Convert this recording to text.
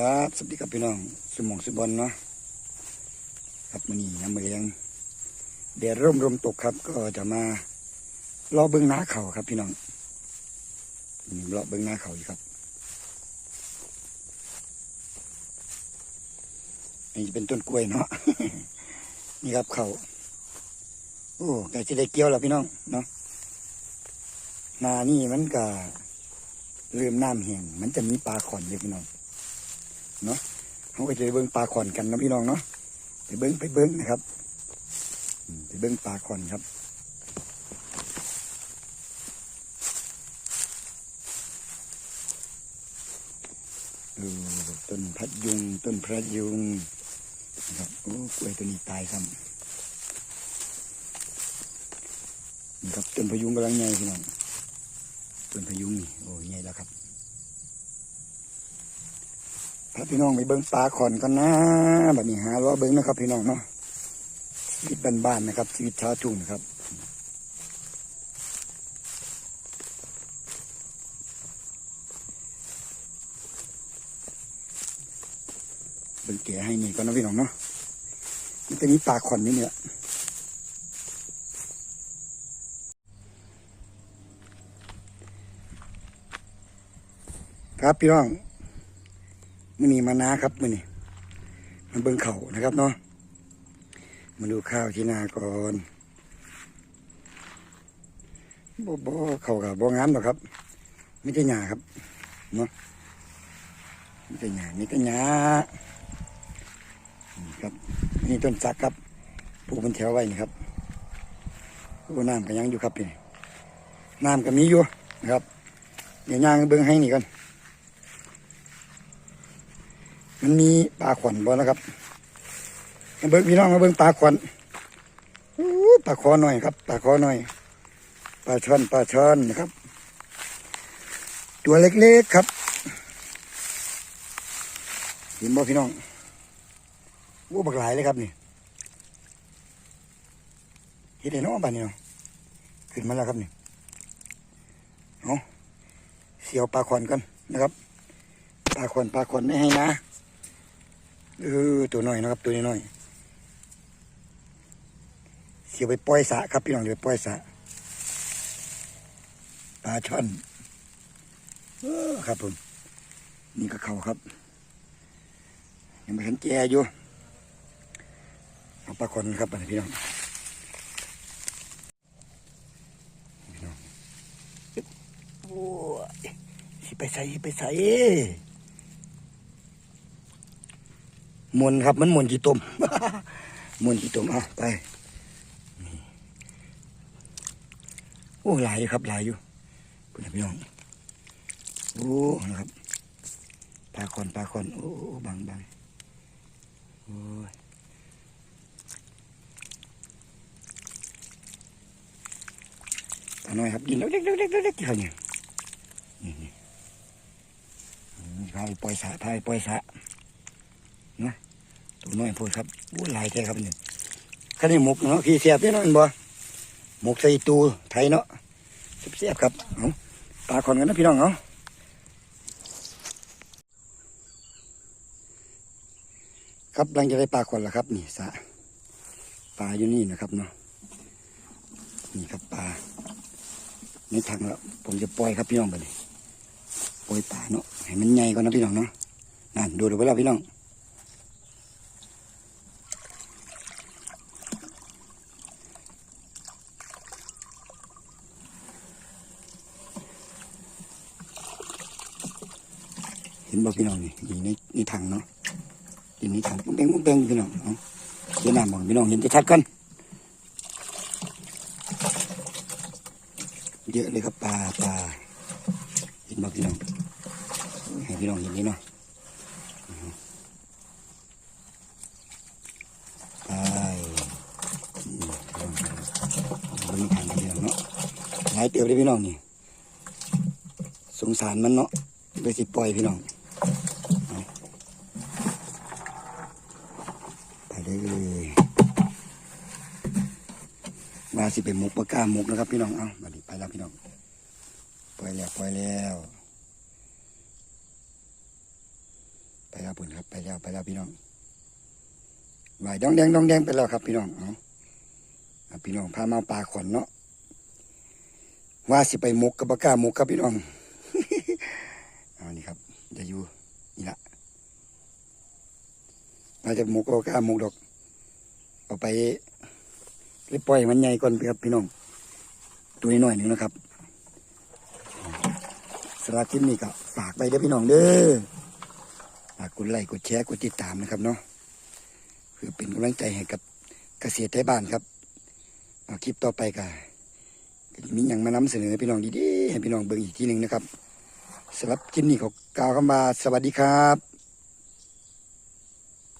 ครับสวัสดีครับพี่น้องสมองสบอลเนาะครับมันนี้ยามมือยังเดี๋ยวร่มลมตกครับ ก็จะมารอเบิ้งหน้าเขาครับพี่น้องนี่รอเบิ้งหน้าเขาอยู่ครับนนี้เป็นต้นกล้วยเนาะนี่ครับเขาโอ้ใกล้จะได้เกี่ยวแล้วพี่น้องเนาะนานี่มันก็เริ่มน้ำแห้งมันจะมีปลาขอนเลยพี่น้อง เนาะเขาก็จะไปเบิ้งปลาขอนกันนะพี่น้องเนาะไปเบิ้งไปเบิ้งนะครับไปเบิ้งปลาขอนครับเออต้นพัดยุง ต้นพระยุงนะครับโอ้กล้วยตัวนี้ตายครับนี่ครับต้นพะยุงกำลังใหญ่พี่น้องต้นพะยุงนี่โอ้ใหญ่แล้วครับ พาพี่น้องไปเบิ้งปลาขอนกันนะแบบนี้หาล้อเบิ้งนะครับ พี่น้องเนาะชีวิตบ้านๆนะครับ ชีวิตชาวทุ่งนะครับเบิ้งแก่ให้นี่ก่อนนะพี่น้องเนาะมันจะมีปลาขอนนี่เนี่ยครับพี่น้อง มื่อนี้มานาครับมื่อนี้มาเบิ่งเขานะครับเนาะมาดูข้าวที่นาก่อนบ่บ่เขากับบ่งามหรอกครับไม่ใช่หญ้าครับเนาะไม่ใช่หญ้านี่ก็หญ้าครับนี่ต้นสักครับปลูกเป็นแถวไว้นี่ครับโอ้น้ำก็ยังอยู่ครับนี่น้ำก็มีอยู่นะครับเดี๋ยวย่างเบิ่งให้นี่ก่อน มันมีปลาขวัญบ่นะครับมาเบิ้งพี่น้องมาเบิ้งปลาขวัญปลาคอหน่อยครับปลาคอหน่อยปลาช่อนปลาช่อนนะครับ ตัวเล็กๆครับเห็นบ่พี่น้องวู้บักหลายเลยครับนี่เห็นได้เนาะบ้านนี้เนาะขึ้นมาแล้วครับนี่เอาเสียวปลาขวัญกันนะครับปลาขวัญปลาขวัญไม่ให้นะ เออตัวน้อยนะครับ ตัวน้อยเสียไปปล่อยสะครับพี่น้องเดี๋ยวปล่อยสะปลาช่อนเออครับผมนี่ก็เขาครับ ยังไม่เห็นแก่อยู่เอาปลาคนครับพี่น้องพี่น้องโอ้ยสิไปใส่สิไปใส่ มวนครับมันมวนจีตมมวนจีตมอะไปโอ้หลายครับหลายอยู่คุณพี่น้องโอ้นะครับปลาคอนปลาคอนโอ้บางบางโอ้ยปลาน้อยครับกินเล็กเล็กเล็กๆเขาเนี่ยนี่นี่อืมพาไปปล่อยสะพาไปล่อยสระ ตัวน้อยพูดครับอู้หลายแท้ครับนี่คันนี้หมกเนาะพี่เสียบพี่น้องเห็นบ่หมกใส่ตูไทยเนาะเสียบครับเอาปลาคอนกันนะพี่น้องเอาะครับหลังจะได้ปลาคอนแล้วครับ นี่สะปลาอยู่นี่นะครับเนาะนี่ครับปลาในถังแล้วผมจะปล่อยครับพี่น้องไปเลยปล่อยปลาเนาะให้มันใหญ่ก่อนนะพี่น้องเนาะนั่นดูดูไปแล้วพี่น้อง ห็นบ่พี่น้องนี่อยู่ในในถังเนาะอยู่ในถังมุ้งเป้งมุ้งเป้งพี่น้องเอาเดี๋ยวน้ำบอกพี่น้องเห็นจะชัดกันเยอะเลยครับปลาปลาเห็นบ่พี่น้องให้พี่น้องเห็นนี่เนาะไปมันมีทางนี้เนาะหลายเตียวเลยพี่น้องนี่สงสารมันเนาะไปสิปล่อยพี่น้องเอาไป เลยมาสิเป็นมุกปากกามุกนะครับ พี่น้อง เอามาดิไปแล้วพี่น้อง ปล่อยแล้วปล่อยแล้ว ไปแล้วปุ่นครับ ไปแล้วไปแล้วพี่น้องไหวดองแดงดองแดงไปแล้วครับ พี่น้อง เอาเอาพี่น้องพามาปลาขอนเนาะ ว่าสิไปมุกกับปาก้ามุกครับพี่น้อง เอานี่ครับจะอยู่นี่ละ มาจากมุกก็กล้ามุกดอกเอาไปไปปล่อยมันใหญ่ก่อนครับพี่น้องตัวน้อยหนึ่งนะครับสำหรับคลิปนี้ก็ฝากไปเด้อพี่น้องเด้อฝากกดไลค์กดแชร์กดติดตามนะครับเนาะเพื่อเป็นกำลังใจให้กับเกษตรไทยบ้านครับเอาคลิปต่อไปก็ก็จะมีอย่างมานำเสนอพี่น้องดีๆให้พี่น้องเบิ่งอีกทีหนึ่งนะครับสำหรับคลิปนี้ขอกล่าวคำว่าสวัสดีครับ